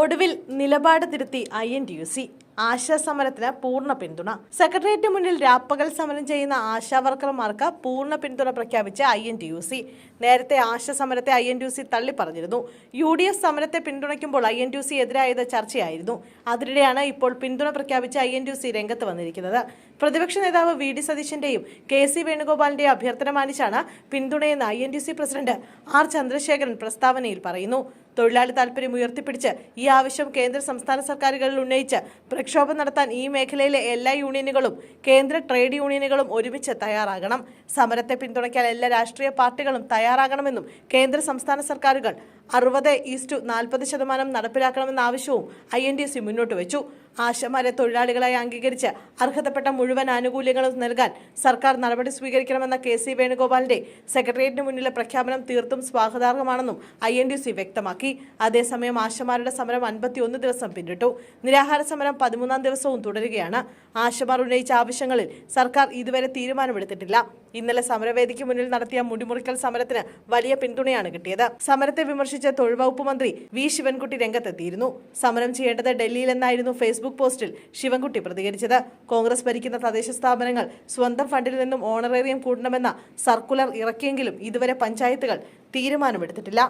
ഒടുവിൽ നിലപാട് തിരുത്തി I N T U C. ASHA സമരത്തിന് പൂർണ പിന്തുണ. സെക്രട്ടേറിയറ്റ് മുന്നിൽ രാപ്പകൽ സമരം ചെയ്യുന്ന ആശാവർക്കർമാർക്ക് പൂർണ പിന്തുണ പ്രഖ്യാപിച്ച I N T U C. നേരത്തെ ആശാസമരത്തെ I N T U C തള്ളിപ്പറഞ്ഞിരുന്നു U D F സമരത്തെ പിന്തുണയ്ക്കുമ്പോൾ I N T U C എതിരായത് ചർച്ചയായിരുന്നു. അതിനിടെയാണ് ഇപ്പോൾ പിന്തുണ പ്രഖ്യാപിച്ച I N T U C രംഗത്ത് വന്നിരിക്കുന്നത്. പ്രതിപക്ഷ നേതാവ് വി ഡി സതീശന്റെയും കെ സി വേണുഗോപാലിന്റെയും അഭ്യർത്ഥന മാനിച്ചാണ് പിന്തുണയെന്ന് I N T U C president R Chandrasekharan പ്രസ്താവനയിൽ പറയുന്നു. തൊഴിലാളി താൽപര്യം ഉയർത്തിപ്പിടിച്ച് ഈ ആവശ്യം കേന്ദ്ര സംസ്ഥാന സർക്കാരുകളിൽ ഉന്നയിച്ച് പ്രക്ഷോഭം നടത്താൻ ഈ മേഖലയിലെ എല്ലാ യൂണിയനുകളും കേന്ദ്ര ട്രേഡ് യൂണിയനുകളും ഒരുമിച്ച് തയ്യാറാകണം. സമരത്തെ പിന്തുണയ്ക്കാൻ എല്ലാ രാഷ്ട്രീയ പാർട്ടികളും തയ്യാറാകണമെന്നും കേന്ദ്ര സംസ്ഥാന സർക്കാരുകൾ അറുപത് ഈസ്റ്റു നാൽപ്പത് ശതമാനം നടപ്പിലാക്കണമെന്ന ആവശ്യവും ഐ എൻ ഡി സി മുന്നോട്ട് വെച്ചു. ആശമാരെ തൊഴിലാളികളായി അംഗീകരിച്ച് അർഹതപ്പെട്ട മുഴുവൻ ആനുകൂല്യങ്ങളും നൽകാൻ സർക്കാർ നടപടി സ്വീകരിക്കണമെന്ന കെ സി വേണുഗോപാലിന്റെ സെക്രട്ടേറിയറ്റിന് മുന്നിലെ പ്രഖ്യാപനം തീർത്തും സ്വാഗതാർഹമാണെന്നും ഐ എൻ ഡി സി വ്യക്തമാക്കി. അതേസമയം ആശമാരുടെ സമരം അൻപത്തിയൊന്ന് ദിവസം പിന്നിട്ടു. നിരാഹാര സമരം പതിമൂന്നാം ദിവസവും തുടരുകയാണ്. ആശമാർ ഉന്നയിച്ച ആവശ്യങ്ങളിൽ സർക്കാർ ഇതുവരെ തീരുമാനമെടുത്തിട്ടില്ല. ഇന്നലെ സമരവേദിക്ക് മുന്നിൽ നടത്തിയ മുടിമുറിക്കൽ സമരത്തിന് വലിയ പിന്തുണയാണ് കിട്ടിയത്. സമരത്തെ വിമർശിച്ച തൊഴിൽ വകുപ്പ് മന്ത്രി വി ശിവൻകുട്ടി രംഗത്തെത്തിയിരുന്നു. സമരം ചെയ്യേണ്ടത് ഡൽഹിയിലെന്നായിരുന്നു ഫേസ്ബുക്ക് പോസ്റ്റിൽ ശിവൻകുട്ടി പ്രതികരിച്ചത്. കോൺഗ്രസ് ഭരിക്കുന്ന തദ്ദേശ സ്ഥാപനങ്ങൾ സ്വന്തം ഫണ്ടിൽ നിന്നും ഓണറേറിയം കൂടണമെന്ന സർക്കുലർ ഇറക്കിയെങ്കിലും ഇതുവരെ പഞ്ചായത്തുകൾ തീരുമാനമെടുത്തിട്ടില്ല.